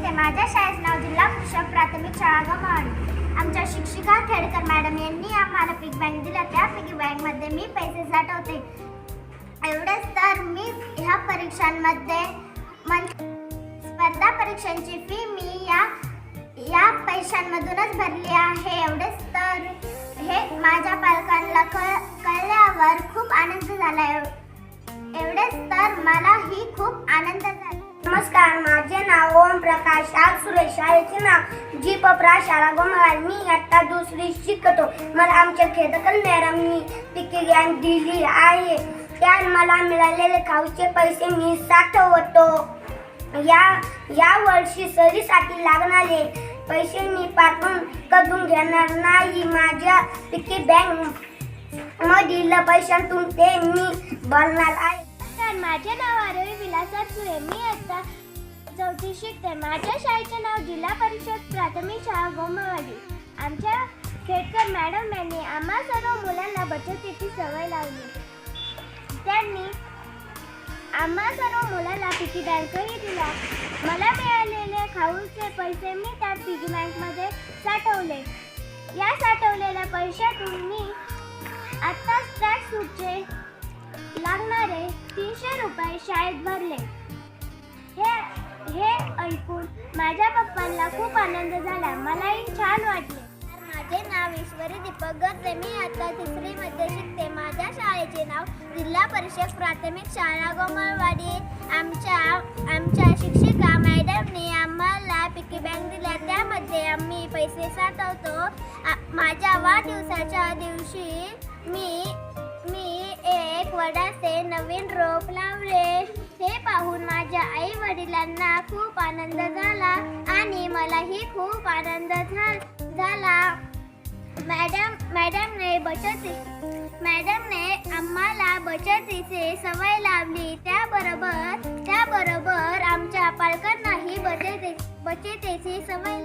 नमस्ते माझ्या शाळेचं नाव जिल्हा कृषक प्राथमिक शाळा गमावाडी आमच्या शिक्षिका खेडकर मॅडम यांनी आम्हाला पिक बँक दिला. त्या पिक बँकमध्ये मी पैसे साठवते. एवढंच तर मी ह्या परीक्षांमध्ये म्हणजे स्पर्धा परीक्षांची फी मी या या पैशांमधूनच भरली आहे. एवढेच तर हे माझ्या पालकांना ओम सुरेश शाळेचे नाव जी पपरा शाळा गोमाळ मी आता दुसरी शिकतो. मला आमच्या खेदकल मॅडमनी पिके ज्ञान दिली आहे. त्यात मला मिळालेले खाऊचे पैसे मी साठवतो. या या वर्षी सरीसाठी लागणारे पैसे मी पाठवून करून घेणार नाही. माझ्या पिकी बँक मधील पैशातून ते मी भरणार आहे. नमस्कार माझे नाव आरवी विलासराव सुरे मी आता चौथी शिकते माझ्या शाळेचे नाव जिल्हा परिषद प्राथमिक शाळा गोमावाडी आमच्या खेडकर मॅडम यांनी आम्हा सर्व मुलांना बचतीची सवय लावली. त्यांनी आम्हा सर्व मुलांना पिकी बँकही दिला मला मिळालेले खाऊचे पैसे मी त्या पिगी बँकमध्ये साठवले. या साठवलेल्या पैशातून मी आत्ताच त्याच सूटचे लागणारे तीनशे रुपये शाळेत भरले. हे हे ऐकून माझ्या पप्पांना खूप आनंद झाला. मलाही छान वाटले. माझे नाव ईश्वरी दीपक गर्जे मी आता तिसरीमध्ये शिकते. माझ्या शाळेचे नाव जिल्हा परिषद प्राथमिक शाळा गोमळवाडी आमच्या आमच्या शिक्षिका मॅडमने आम्हाला पिकी बँक दिल्या. त्यामध्ये आम्ही पैसे साठवतो. माझ्या वाढदिवसाच्या दिवशी मी मी एक वडाचे नवीन रोप लावले. पाहून माझ्या आई वडिलांना खूप आनंद झाला आणि मलाही खूप आनंद झा- झाला. मॅडम मॅडमने बचती मॅडमने आम्हाला बचतीचे सवय लावली. त्याबरोबर त्याबरोबर आमच्या पालकांनाही बचती बचतीची सवय